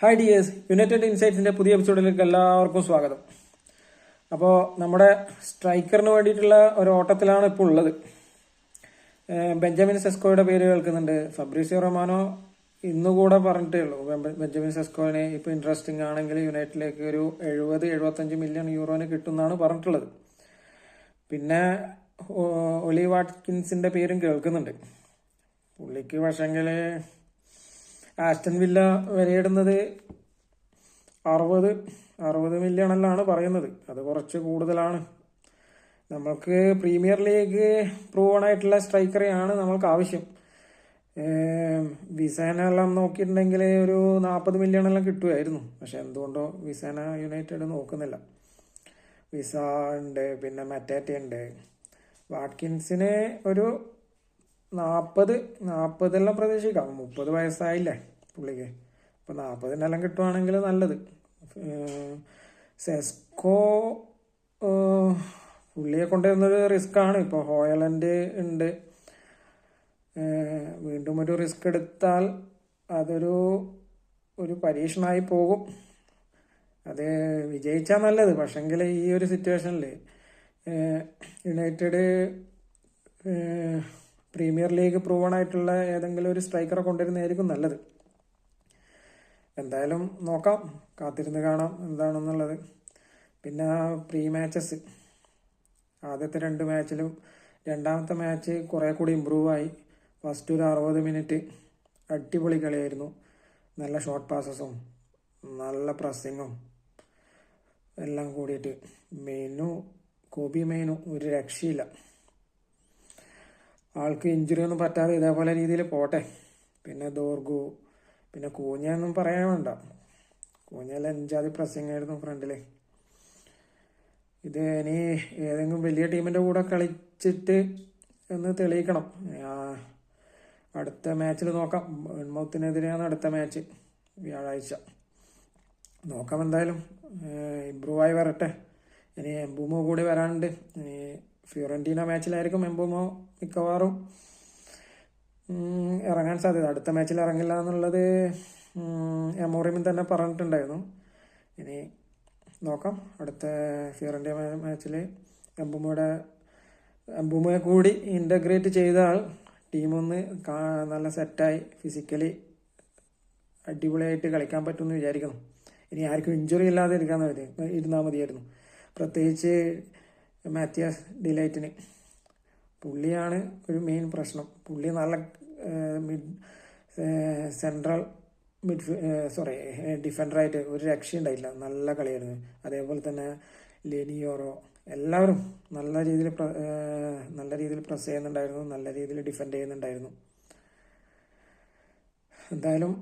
Hi dears United ഇൻസൈറ്റ്സിന്റെ പുതിയ എപ്പിസോഡിലേക്ക് എല്ലാവർക്കും സ്വാഗതം. അപ്പോൾ നമ്മുടെ സ്ട്രൈക്കറിന് വേണ്ടിയിട്ടുള്ള ഒരു ഓട്ടത്തിലാണ് ഇപ്പോൾ ഉള്ളത്. ബെഞ്ചമിൻ സെസ്കോയുടെ പേര് കേൾക്കുന്നുണ്ട്. ഫബ്രീസിയോ റൊമാനോ ഇന്നുകൂടെ പറഞ്ഞിട്ടേ ഉള്ളൂ. ബെഞ്ചമിൻ സെസ്കോനെ ഇപ്പോൾ ഇൻട്രസ്റ്റിംഗ് ആണെങ്കിൽ യുണൈറ്റഡിലേക്ക് ഒരു എഴുപത് എഴുപത്തഞ്ച് മില്യൺ യൂറോന് കിട്ടുമെന്നാണ് പറഞ്ഞിട്ടുള്ളത്. പിന്നെ ഒലി വാട്കിൻസിന്റെ പേരും കേൾക്കുന്നുണ്ട്. പുള്ളിക്ക് പക്ഷെങ്കിൽ ആസ്റ്റൺ വില്ല വിലയിടുന്നത് അറുപത് അറുപത് മില്യണല്ലാണ് പറയുന്നത്. അത് കുറച്ച് കൂടുതലാണ്. നമ്മൾക്ക് പ്രീമിയർ ലീഗ് പ്രൂവൺ ആയിട്ടുള്ള സ്ട്രൈക്കറെയാണ് നമ്മൾക്ക് ആവശ്യം. വിസേനെല്ലാം നോക്കിയിട്ടുണ്ടെങ്കിൽ ഒരു നാൽപ്പത് മില്യണെല്ലാം കിട്ടുമായിരുന്നു. പക്ഷെ എന്തുകൊണ്ടോ വിസേന യുണൈറ്റഡ് നോക്കുന്നില്ല. വിസ ഉണ്ട് പിന്നെ മറ്റേറ്റ ഉണ്ട് വാട്കിൻസിന് ഒരു നാൽപ്പത് നാൽപ്പതെല്ലാം പ്രതീക്ഷിക്കാം. മുപ്പത് വയസ്സായില്ലേ പുള്ളിക്ക്. അപ്പോൾ നാൽപ്പതിനെല്ലാം കിട്ടുവാണെങ്കിൽ നല്ലത്. സെസ്കോ പുള്ളിയെ കൊണ്ടുവരുന്നൊരു റിസ്ക് ആണ് ഇപ്പോൾ ഹോയലൻഡ് ഉണ്ട്. വീണ്ടും ഒരു റിസ്ക് എടുത്താൽ അതൊരു ഒരു പരീക്ഷണമായി പോകും. അത് വിജയിച്ചാൽ നല്ലത്. പക്ഷെങ്കിൽ ഈ ഒരു സിറ്റുവേഷനിൽ യുണൈറ്റഡ് പ്രീമിയർ ലീഗ് പ്രൂവൺ ആയിട്ടുള്ള ഏതെങ്കിലും ഒരു സ്ട്രൈക്കറെ കൊണ്ടുവരുന്നതായിരിക്കും നല്ലത്. എന്തായാലും നോക്കാം. കാത്തിരുന്ന് കാണാം എന്താണെന്നുള്ളത്. പിന്നെ പ്രീ മാച്ചസ് ആദ്യത്തെ രണ്ട് മാച്ചിലും രണ്ടാമത്തെ മാച്ച് കുറേ കൂടി ഇമ്പ്രൂവ് ആയി. ഫസ്റ്റ് ഒരു അറുപത് മിനിറ്റ് അടിപൊളി കളിയായിരുന്നു. നല്ല ഷോർട്ട് പാസസും നല്ല പ്രസ്സിങ്ങും എല്ലാം കൂടിയിട്ട്. മെയിനു കോബി മെയിനു ഒരു രക്ഷയില്ല. ആൾക്ക് ഇഞ്ചുറി ഒന്നും പറ്റാതെ ഇതേപോലെ രീതിയിൽ പോട്ടെ. പിന്നെ ദോർഗു പിന്നെ കൂഞ്ഞൊന്നും പറയാൻ വേണ്ട. കൂഞ്ഞാൽ അഞ്ചാതി പ്രസിംഗ് ആയിരുന്നു ഫ്രണ്ടിൽ ഇത് ഇനി ഏതെങ്കിലും വലിയ ടീമിന്റെ കൂടെ കളിച്ചിട്ട് എന്ന് തെളിയിക്കണം. അടുത്ത മാച്ചിൽ നോക്കാം. മൗത്തിനെതിരെയാണ് അടുത്ത മാച്ച് വ്യാഴാഴ്ച. നോക്കാം എന്തായാലും. ഇമ്പ്രൂവ് ആയി വരട്ടെ. ഇനി എംബൂമോ കൂടി വരാനുണ്ട്. ഇനി ഫിയോറന്റീന മാച്ചിലായിരിക്കും എംബോമോ മിക്കവാറും. ഇറങ്ങാൻ സാധ്യത. അടുത്ത മാച്ചിൽ ഇറങ്ങില്ല എന്നുള്ളത് എമോറിയമിൽ തന്നെ പറഞ്ഞിട്ടുണ്ടായിരുന്നു. ഇനി നോക്കാം. അടുത്ത ഫിയോറന്റീന മാച്ചിൽ എംബുമോയുടെ എംബുമോയെ കൂടി ഇന്റഗ്രേറ്റ് ചെയ്താൽ ടീമൊന്ന് നല്ല സെറ്റായി ഫിസിക്കലി അടിപൊളിയായിട്ട് കളിക്കാൻ പറ്റുമെന്ന് വിചാരിക്കുന്നു. ഇനി ആർക്കും ഇഞ്ചുറി ഇല്ലാതെ ഇരിക്കാൻ ഇരുന്നാൽ മതിയായിരുന്നു. പ്രത്യേകിച്ച് മാത്യാസ് ഡിലൈറ്റിന്. പുള്ളിയാണ് ഒരു മെയിൻ പ്രശ്നം. പുള്ളി നല്ല മിഡ് സെൻട്രൽ മിഡ് സോറി ഡിഫൻഡറായിട്ട് ഒരു രക്ഷയുണ്ടായില്ല. നല്ല കളിയായിരുന്നു. അതേപോലെ തന്നെ ലെനിയോറോ എല്ലാവരും നല്ല രീതിയിൽ നല്ല രീതിയിൽ പ്രസ് ചെയ്യുന്നുണ്ടായിരുന്നു. നല്ല രീതിയിൽ ഡിഫെൻഡ് ചെയ്യുന്നുണ്ടായിരുന്നു. എന്തായാലും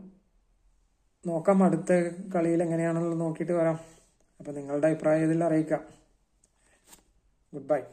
നോക്കാം അടുത്ത കളിയിൽ എങ്ങനെയാണെന്നുള്ളത് നോക്കിയിട്ട് വരാം. അപ്പം നിങ്ങളുടെ അഭിപ്രായം ഇതിൽ അറിയിക്കാം. Goodbye.